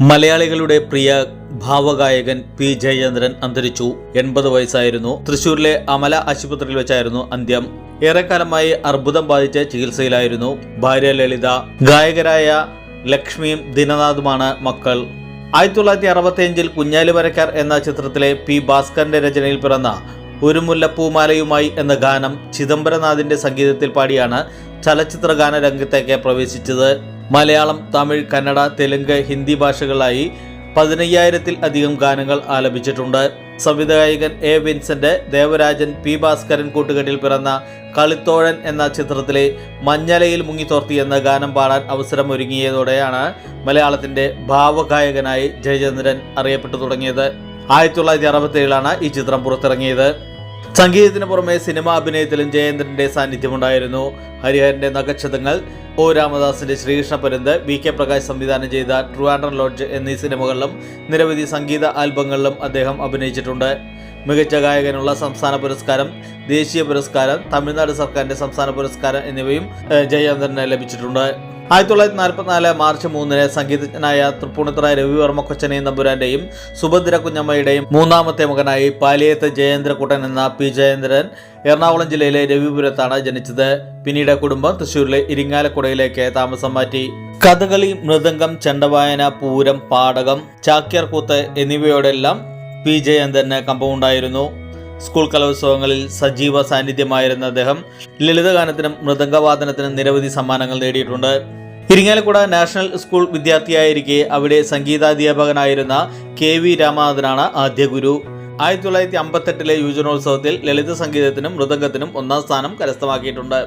മലയാളികളുടെ പ്രിയ ഭാവഗായകൻ പി ജയചന്ദ്രൻ അന്തരിച്ചു. എൺപത് വയസ്സായിരുന്നു. തൃശൂരിലെ അമല ആശുപത്രിയിൽ വെച്ചായിരുന്നു അന്ത്യം. ഏറെക്കാലമായി അർബുദം ബാധിച്ച് ചികിത്സയിലായിരുന്നു. ഭാര്യ ലളിത ഗായകരായ ലക്ഷ്മിയും ദിനനാഥുമാണ് മക്കൾ. ആയിരത്തി തൊള്ളായിരത്തി അറുപത്തിയഞ്ചിൽ കുഞ്ഞാലി വരക്കാർ എന്ന ചിത്രത്തിലെ പി ഭാസ്കറിന്റെ രചനയിൽ പിറന്ന ഒരു മുല്ലപ്പൂമാലയുമായി എന്ന ഗാനം ചിദംബരനാഥിന്റെ സംഗീതത്തിൽ പാടിയാണ് ചലച്ചിത്ര ഗാന രംഗത്തേക്ക് പ്രവേശിച്ചത്. മലയാളം തമിഴ് കന്നഡ തെലുങ്ക് ഹിന്ദി ഭാഷകളായി പതിനയ്യായിരത്തിൽ അധികം ഗാനങ്ങൾ ആലപിച്ചിട്ടുണ്ട്. സംവിധായകൻ A Vincent Devarajan P Bhaskaran കൂട്ടുകെട്ടിൽ പിറന്ന കളിത്തോഴൻ എന്ന ചിത്രത്തിലെ മഞ്ഞലയിൽ മുങ്ങിത്തോർത്തി എന്ന ഗാനം പാടാൻ അവസരമൊരുങ്ങിയതോടെയാണ് മലയാളത്തിന്റെ ഭാവഗായകനായി ജയചന്ദ്രൻ അറിയപ്പെട്ടു തുടങ്ങിയത്. ആയിരത്തി തൊള്ളായിരത്തി അറുപത്തി ഏഴിലാണ് ഈ ചിത്രം പുറത്തിറങ്ങിയത്. സംഗീതത്തിന് പുറമെ സിനിമാ അഭിനയത്തിലും ജയേന്ദ്രന്റെ സാന്നിധ്യമുണ്ടായിരുന്നു. ഹരിഹരന്റെ നഗക്ഷതങ്ങൾ ഒ. രാമദാസിന്റെ ശ്രീകൃഷ്ണ പരുന്ത് വി. കെ. പ്രകാശ് സംവിധാനം ചെയ്ത ട്രിവാൻഡ്രം ലോഡ്ജ് എന്നീ സിനിമകളിലും നിരവധി സംഗീത ആൽബങ്ങളിലും അദ്ദേഹം അഭിനയിച്ചിട്ടുണ്ട്. മികച്ച ഗായകനുള്ള സംസ്ഥാന പുരസ്കാരം ദേശീയ പുരസ്കാരം തമിഴ്നാട് സർക്കാരിന്റെ സംസ്ഥാന പുരസ്കാരം എന്നിവയും ജയേന്ദ്രന് ലഭിച്ചിട്ടുണ്ട്. ആയിരത്തി തൊള്ളായിരത്തി നാൽപ്പത്തിനാല് മാർച്ച് മൂന്നിന് സംഗീതജ്ഞനായ തൃപ്പൂണിത്തുറ രവിവർമ്മ കൊച്ചനെയും തമ്പുരാന്റെയും സുഭദ്ര കുഞ്ഞമ്മയുടെയും മൂന്നാമത്തെ മകനായി പാലിയത്ത് ജയേന്ദ്രകുട്ടൻ എന്ന പി ജയേന്ദ്രൻ എറണാകുളം ജില്ലയിലെ രവിപുരത്താണ് ജനിച്ചത്. പിന്നീട് കുടുംബം തൃശൂരിലെ ഇരിങ്ങാലക്കുടയിലേക്ക് താമസം മാറ്റി. കഥകളി മൃദംഗം ചെണ്ടവായന പൂരം പാടകം ചാക്യാർകൂത്ത് എന്നിവയോടെല്ലാം പി ജയേന്ദ്രന് കമ്പമുണ്ടായിരുന്നു. സ്കൂൾ കലോത്സവങ്ങളിൽ സജീവ സാന്നിധ്യമായിരുന്ന അദ്ദേഹം ലളിതഗാനത്തിനും മൃദംഗവാദനത്തിനും നിരവധി സമ്മാനങ്ങൾ നേടിയിട്ടുണ്ട്. ഇരിങ്ങാലക്കുട നാഷണൽ സ്കൂൾ വിദ്യാർത്ഥിയായിരിക്കെ അവിടെ സംഗീതാധ്യാപകനായിരുന്ന കെ വി രാമനാഥനാണ് ആദ്യ ഗുരു. ആയിരത്തി തൊള്ളായിരത്തി അമ്പത്തെട്ടിലെ യുവജനോത്സവത്തിൽ ലളിത സംഗീതത്തിനും മൃദംഗത്തിനും ഒന്നാം സ്ഥാനം കരസ്ഥമാക്കിയിട്ടുണ്ട്.